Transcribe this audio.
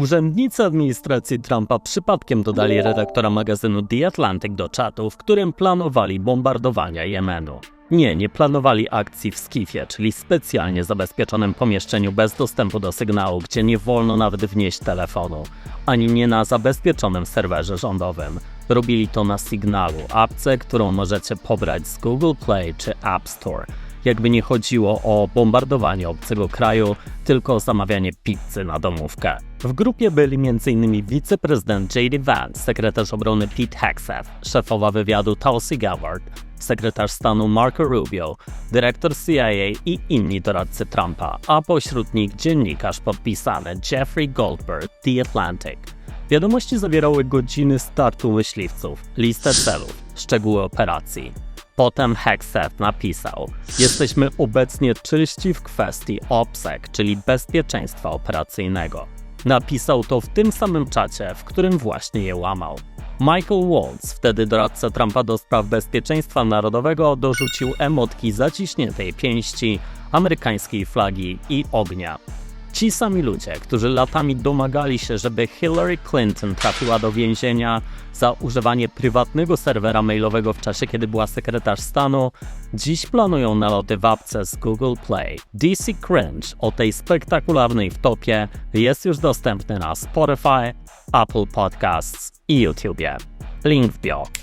Urzędnicy administracji Trumpa przypadkiem dodali redaktora magazynu The Atlantic do czatu, w którym planowali bombardowania Jemenu. Nie, nie planowali akcji w Skifie, czyli specjalnie zabezpieczonym pomieszczeniu bez dostępu do sygnału, gdzie nie wolno nawet wnieść telefonu, ani nie na zabezpieczonym serwerze rządowym. Robili to na Signalu, apce, którą możecie pobrać z Google Play czy App Store. Jakby nie chodziło o bombardowanie obcego kraju, tylko o zamawianie pizzy na domówkę. W grupie byli m.in. wiceprezydent J.D. Vance, sekretarz obrony Pete Hegseth, szefowa wywiadu Tulsi Gabbard, sekretarz stanu Marco Rubio, dyrektor CIA i inni doradcy Trumpa, a pośród nich dziennikarz podpisany Jeffrey Goldberg, The Atlantic. Wiadomości zawierały godziny startu myśliwców, listę celów, szczegóły operacji. Potem Hegseth napisał: Jesteśmy obecnie czyści w kwestii OPSEC, czyli bezpieczeństwa operacyjnego. Napisał to w tym samym czacie, w którym właśnie je łamał. Michael Waltz, wtedy doradca Trumpa do spraw bezpieczeństwa narodowego, dorzucił emotki zaciśniętej pięści, amerykańskiej flagi i ognia. Ci sami ludzie, którzy latami domagali się, żeby Hillary Clinton trafiła do więzienia za używanie prywatnego serwera mailowego w czasie, kiedy była sekretarz stanu, dziś planują naloty w apce z Google Play. DC Cringe o tej spektakularnej wtopie jest już dostępny na Spotify, Apple Podcasts i YouTube. Link w bio.